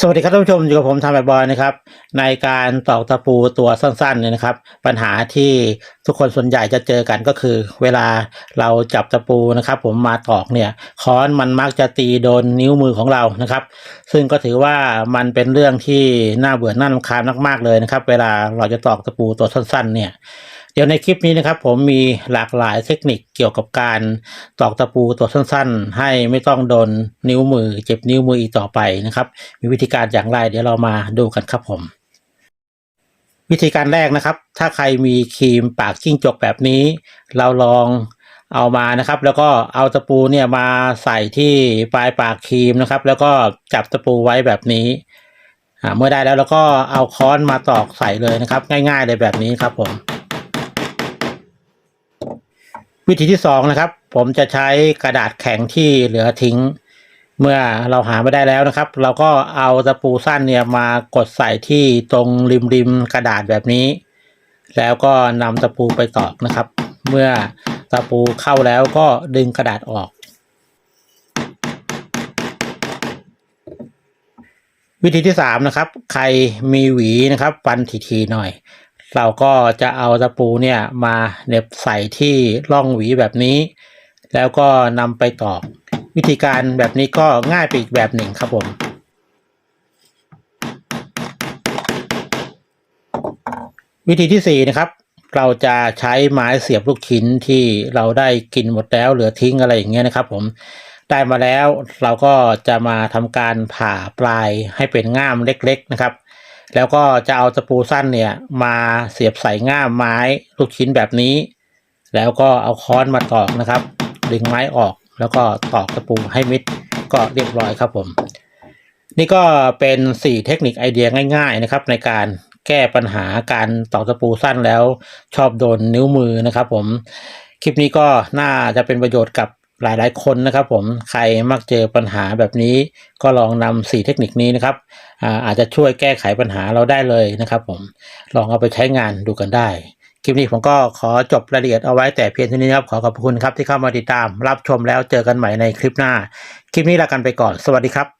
สวัสดีครับท่านผู้ชมอยู่กับผมทำแบบบอยนะครับ ในการตอกตะปูตัวสั้นๆเนี่ยนะครับ ปัญหาที่ทุกคนส่วนใหญ่จะเจอกันก็คือ เวลาเราจับตะปูนะครับ ผมมาตอกเนี่ยค้อนมันมักจะตีโดนนิ้วมือของเรานะครับ ซึ่งก็ถือว่ามันเป็นเรื่องที่น่าเบื่อหน่ารำคาญมากๆเลยนะครับ เวลาเราจะตอกตะปูตัวสั้น ๆ เนี่ย เดี๋ยวในคลิปนี้นะครับผมมีหลากหลายเทคนิคเกี่ยวกับการตอกตะปูตัวสั้นๆ ให้ไม่ต้องโดนนิ้วมือ เจ็บนิ้วมืออีกต่อไปนะครับ มีวิธีการอย่างไรเดี๋ยวเรามาดูกันครับผม วิธีการแรกนะครับ ถ้าใครมีครีมปากจิ้งจกแบบนี้ เราลองเอามานะครับ แล้วก็เอาตะปูเนี่ยมาใส่ที่ปลายปากครีมนะครับ แล้วก็จับตะปูไว้แบบนี้เมื่อได้แล้วเราก็เอาค้อนมาตอกใส่เลยนะครับ ง่าย ๆเลยแบบนี้ครับผม วิธีที่สองนะครับ ผมจะใช้กระดาษแข็งที่เหลือทิ้ง เมื่อเราหาไม่ได้แล้วนะครับ เราก็เอาตะปูสั้นเนี่ยมากดใส่ที่ตรงริมริมๆกระดาษแบบนี้ แล้วก็นำตะปูไปตอกนะครับ เมื่อตะปูเข้าแล้วก็ดึงกระดาษออก วิธีที่สามนะครับ ใครมีหวีนะครับฟันทีๆหน่อย เราก็จะเอาตะปูเนี่ยมาเหน็บใส่ที่ร่องหวีแบบนี้ แล้วก็นำไปตอกวิธีการแบบนี้ก็ง่ายไปอีกแบบหนึ่งครับผมวิธีที่สี่นะครับ เราจะใช้ไม้เสียบลูกชิ้นที่เราได้กินหมดแล้วเหลือทิ้งอะไรอย่างเงี้ยนะครับผมได้มาแล้วเราก็จะมาทำการผ่าปลายให้เป็นง่ามเล็กๆนะครับ แล้วก็จะเอาตะปูสั้นเนี่ย มาเสียบใส่ง่ามไม้ลูกชิ้นแบบนี้ แล้วก็เอาค้อนมาตอกนะครับ ดึงไม้ออกแล้วก็ตอกตะปูให้มิดก็เรียบร้อยครับผม นี่ก็เป็นสี่เทคนิคไอเดียง่าย ๆนะครับ ในการแก้ปัญหาการตอกตะปูสั้นแล้วชอบโดนนิ้วมือนะครับผม คลิปนี้ก็น่าจะเป็นประโยชน์กับ หลายหลายคนนะครับผมใครมักเจอปัญหาแบบนี้ก็ลองนำสี่เทคนิคนี้นะครับอาอาจจะช่วยแก้ไขปัญหาเราได้เลยนะครับผมลองเอาไปใช้งานดูกันได้ คลิปนี้ผมก็ขอจบรายละเอียดเอาไว้แต่เพียงเท่านี้ครับขอขอบคุณครับที่เข้ามาติดตาม รับชมแล้วเจอกันใหม่ในคลิปหน้า คลิปนี้ลากันไปก่อน สวัสดีครับ